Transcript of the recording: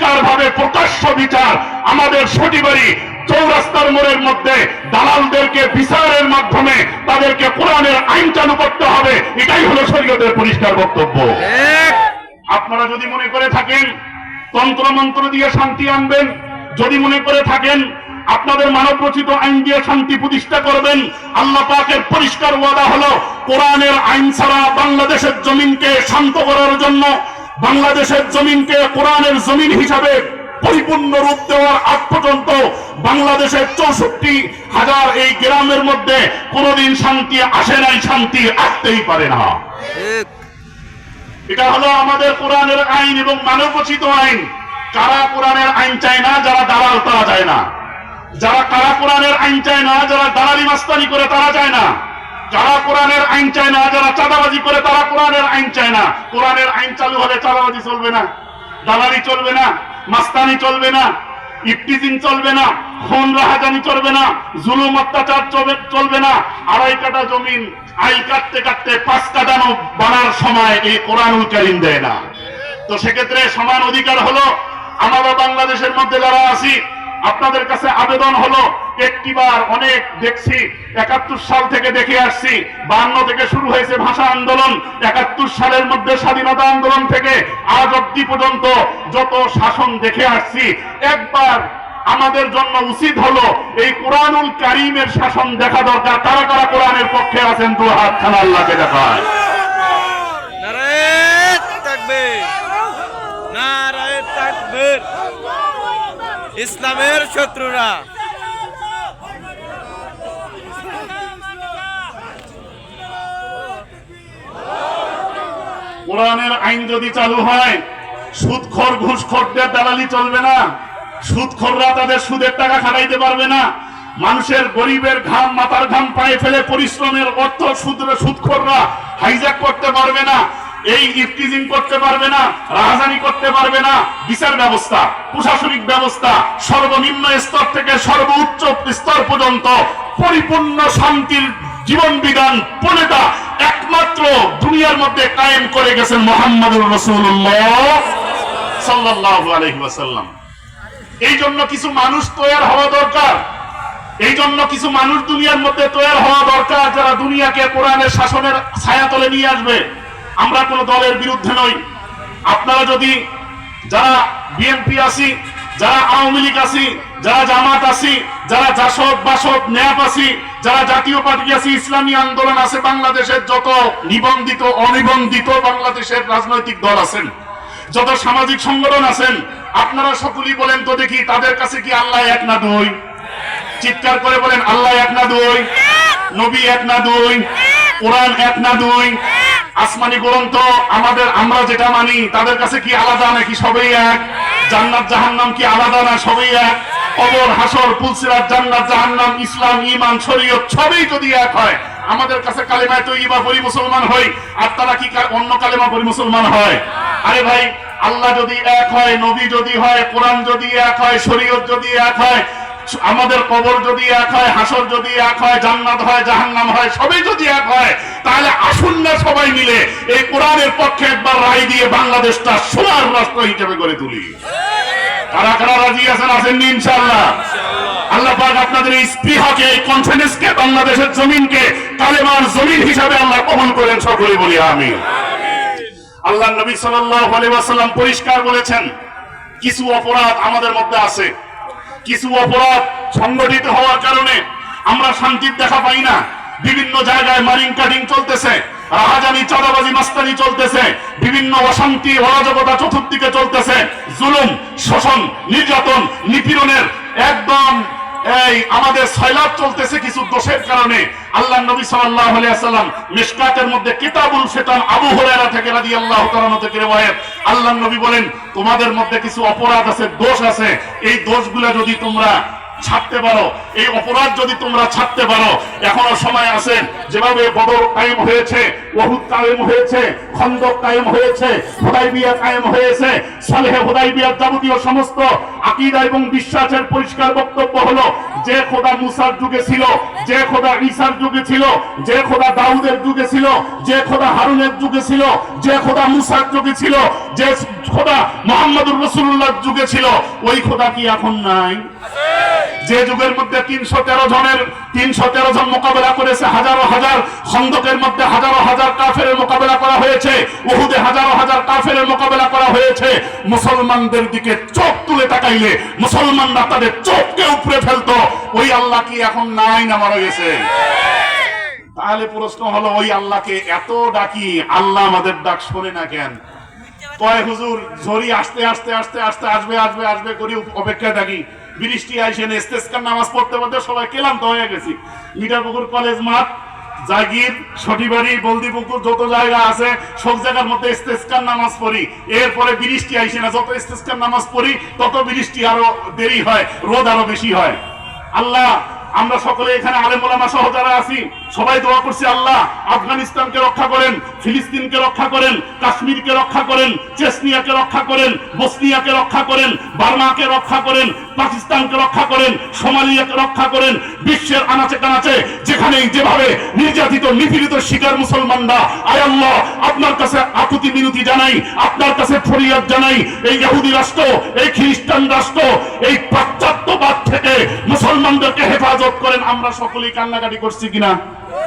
পরিষ্কারভাবে প্রকাশ্য বিচার আমাদের সটিবাড়ি চৌরাস্তার মোড়ের মধ্যে দালালদেরকে বিচারের মাধ্যমে তাদেরকে কোরআনের আইন চালু করতে হবে এটাই হলো শরীয়তের পরিষ্কার বক্তব্য। আপনারা যদি মনে করে থাকেন তন্ত্র মন্ত্র দিয়ে শান্তি আনবেন যদি মনে করে থাকেন আপনাদের মানব রচিত আইন দিয়ে শান্তি প্রতিষ্ঠা করবেন আল্লাহ পাকের পরিষ্কার ওয়াদা হলো কোরআনের আইন ছাড়া বাংলাদেশের জমিনকে শান্ত করার জন্য বাংলাদেশের জমিনকে কোরআনের জমিন হিসাবে পরিপূর্ণ রূপ দেওয়ার আগ পর্যন্ত বাংলাদেশের চৌষট্টি হাজার এই গ্রামের মধ্যে কোনোদিন শান্তি আসে নাই শান্তি আসতেই পারে না। এটা হলো আমাদের কোরআনের আইন এবং মানবরচিত আইন। কারা কোরআনের আইন চায় না যারা দালাল তারা চায় না। যারা কারা কোরআনের আইন চায় না যারা দালালি মাস্তানি করে তারা চায় না। যারা কোরআনের আইন চায় না, যারা চাঁদাবাজি করে, তারা কোরআনের আইন চায় না। কোরআনের আইন চালু হলে চাঁদাবাজি চলবে না, দালালি চলবে না, মাস্তানি চলবে না ইফটিজিং চলবে না, খুন, রাহাজানি চলবে না, জুলুম, অত্যাচার চলবে- না। আড়াই কাটা জমিন, আই কাটতে কাটতে পাঁচ কাটানো বানার সময় এই কোরআনুল কারিম দেয় না। তো সেক্ষেত্রে সমান অধিকার হলো, আমরা বাংলাদেশের মধ্যে যারা আছি আপনাদের কাছে আবেদন হলো, একটিবার অনেক দেখছি, একাত্তর সাল থেকে দেখে আসছি, বান্ন থেকে শুরু হয়েছে ভাষা আন্দোলন, একাত্তর সালের মধ্যে স্বাধীনতা আন্দোলন থেকে আজ অব্দি পর্যন্ত যত শাসন দেখে আসছি, একবার আমাদের জন্য উচিত হলো এই কোরআনুল কারিমের শাসন দেখা দরকার। কারা কারা কোরআনের পক্ষে আছেন, দু হাত খানা আল্লাহকে দেখায়। নারায়ে তাকবীর নারায়ে তাকবীর। ইসলামের শত্রুরা। কোরআনের আইন যদি চালু হয়, সুদখোর ঘুষখোরদের দালালি চলবে না। সুদখোররা তাদের সুদের টাকা খাটাইতে পারবে না। মানুষের গরিবের ঘাম মাথার ঘাম পায়ে ফেলে পরিশ্রমের অর্থ সুদ সুদখোররা হাইজ্যাক করতে পারবে না। এই ইফটিজিং করতে পারবে না, রাজধানী করতে পারবে না, বিচার ব্যবস্থা, প্রশাসনিক ব্যবস্থা, সর্বনিম্ন স্তর থেকে সর্বোচ্চ স্তর পর্যন্ত পরিপূর্ণ শান্তির জীবন বিধান প্রণেতা একমাত্র দুনিয়ার মধ্যে কায়েম করে গেছেন মোহাম্মদুর রসুল্লাহ এই জন্য কিছু মানুষ তৈরি হওয়া দরকার। এই জন্য কিছু মানুষ দুনিয়ার মধ্যে তৈরি হওয়া দরকার যারা দুনিয়াকে কোরআনের শাসনের ছায়াতলে নিয়ে আসবে। আমরা কোন দলের বিরুদ্ধে নই। আপনারা যদি যারা বিএনপি আছি যারা আওয়ামী লীগ আছি যারা জামাত আছি যারা জাসদ, বাসদ, ন্যাপ আছি যারা জাতীয় পার্টি আছি ইসলামী আন্দোলন আছে, বাংলাদেশের যত নিবন্ধিত, অনিবন্ধিত বাংলাদেশের রাজনৈতিক দল আছেন, যত সামাজিক সংগঠন আছেন, আপনারা সকলেই বলেন তো দেখি তাদের কাছে কি আল্লাহ এক না দুই? চিৎকার করে বলেন, আল্লাহ এক না দুই? নবী এক না দুই? কোরআন এক না দুই? আসমানি গ্রন্থ আমাদের, আমরা যেটা মানি, তাদের কাছে কি আলাদা নাকি সবই এক? জান্নাত, জাহান্নাম কি আলাদা না সবই এক? কবর হাসর পুলসিরাত জান্নাত, জাহান্নাম, ইসলাম ইমান শরীয়ত, সবই যদি এক হয়, আমাদের কাছে কালেমায় তো ইবা পরি মুসলমান হই, আর তারা কি অন্য কালেমা পরি মুসলমান হয়? আরে ভাই, আল্লাহ যদি এক হয়, নবী যদি হয়, কোরআন যদি এক হয়, শরীয়ত যদি এক হয় আমাদের কবর যদি এক হয়, হাসর যদি এক হয়, জান্নাত হয়, জাহান্নাম হয়, সবই যদি এক হয়, তাহলে আসুন না সবাই মিলে এই কোরআনের পক্ষে একবার রায় দিয়ে বাংলাদেশটা সোনার রাষ্ট্র হিসেবে গড়ে তুলি। কারা কারা রাজি আছেন, আসেননি ইনশাল্লাহ আল্লাহ পাক আপনাদের এই স্পৃহাকে, এই কনফিডেন্সকে বাংলাদেশের জমিনকে, কালেমার জমিন হিসাবে আল্লাহ কবল করেন সকলে বলি আমি আল্লাহ নবী আলাইহি ওয়াসাল্লাম পরিষ্কার বলেছেন, কিছু অপরাধ আমাদের মধ্যে আছে। কিছু অপরাধ সংগঠিত হওয়ার কারণে আমরা শান্তির দেখা পাই না। বিভিন্ন জায়গায় মারিং কাটিং চলতেছে, রাহাজানি, চাঁদাবাজি, মাস্তানি চলতেছে, বিভিন্ন অশান্তি, অরাজকতা চতুর্দিকে চলতেছে। জুলুম, শোষণ, নির্যাতন, নিপীড়নের একদম এই আমাদের সয়লাভ চলতেছে কিছু দোষের কারণে। আল্লাহ নবী সাল্লাহ আলাইহি ওয়াসাল্লাম মিশকাতের মধ্যে কিতাবুল ফিতান আবু হুরায়রা থেকে রাদিয়াল্লাহু তাআলা থেকে রওয়ায়াত? আল্লাহ নবী বলেন, তোমাদের মধ্যে কিছু অপরাধ আছে, দোষ আছে। এই দোষগুলো যদি তোমরা ছাড়তে পারো, এই অপরাধ যদি তোমরা ছাড়তে পারো, এখনও সময় আছে, যেভাবে বদর কায়েম হয়েছে, ওহুদ কায়েম হয়েছে, খন্দক কায়েম হয়েছে, হুদাইবিয়া কায়েম হয়েছে, সালেহে হুদাইবিয়ার যাবতীয় সমস্ত আকীদা এবং বিশ্বাসের পরিষ্কার বক্তব্য হলো, যে খোদা মুসার যুগে ছিল, যে খোদা ঈসার যুগে ছিল, যে খোদা দাউদের যুগে ছিল, যে খোদা হারুনের যুগে ছিল, যে খোদা মুসার যুগে ছিল যে খোদা মোহাম্মদুর রসুল্লাহ যুগে ছিল, ওই খোদা কি এখন নাই? যে যুগের মধ্যে তিনশো তেরো জনের, তিনশো তেরো জন মোকাবেলা করেছে, হাজারো হাজার খন্দকের মধ্যে হাজারো হাজার কাফের মোকাবেলা করা হয়েছে, উহুদে হাজারো হাজার কাফের মোকাবেলা করা হয়েছে। মুসলমানদের দিকে চোখ তুলে তাকাইলে মুসলমানরা তাদের চোখকে উপরে ফেলতো, ওই আল্লাহ কি এখন নাই না মারা গেছে? তাহলে প্রশ্ন হলো, ওই আল্লাহকে এত ডাকি, আল্লাহ আমাদের ডাক শোনে না কেন? কয় হুজুর? আসতে আসতে আসতে আসতে, আসবে আসবে আসবে করি অপেক্ষা থাকি। বৃষ্টি নামাজ পড়তে পড়তে সবাই ক্লান্ত হয়ে গেছি। মিঠাপুকুর কলেজ মাঠ, জাগির সটিবাড়ি বলদিপুকুর যত জায়গা আছে, সব জায়গার মধ্যে ইস্তেস্কার নামাজ পড়ি। এরপরে বৃষ্টি আইসে না, যত ইস্তেস্কার নামাজ পড়ি, তত বৃষ্টি আরও দেরি হয়, রোদ আরও বেশি হয়। আল্লাহ আমরা সকলে এখানে আলেমোলামা সহ যারা আছি, সবাই দোয়া করছি আল্লাহ, আফগানিস্তানকে রক্ষা করেন, ফিলিস্তিনকে রক্ষা করেন, কাশ্মীরকে রক্ষা করেন, চেসনিয়াকে রক্ষা করেন, বসনিয়াকে রক্ষা করেন, বার্মাকে রক্ষা করেন, পাকিস্তানকে রক্ষা করেন, সোমালিয়াকে রক্ষা করেন, বিশ্বের আনাচে কানাচে, যেখানেই যেভাবে নির্যাতিত, নিপীড়িত শিকার মুসলমানরা, আয় আল্লাহ, আপনার কাছে আকুতি মিনতি জানাই, আপনার কাছে ফরিয়াদ জানাই, এই ইহুদি রাষ্ট্র, এই খ্রিস্টান রাষ্ট্র, এই পাশ্চাত্যবাদ থেকে মুসলমানদেরকে হেফাজত করেন, আমরা সকলেই কান্নাকাটি করছি কিনা?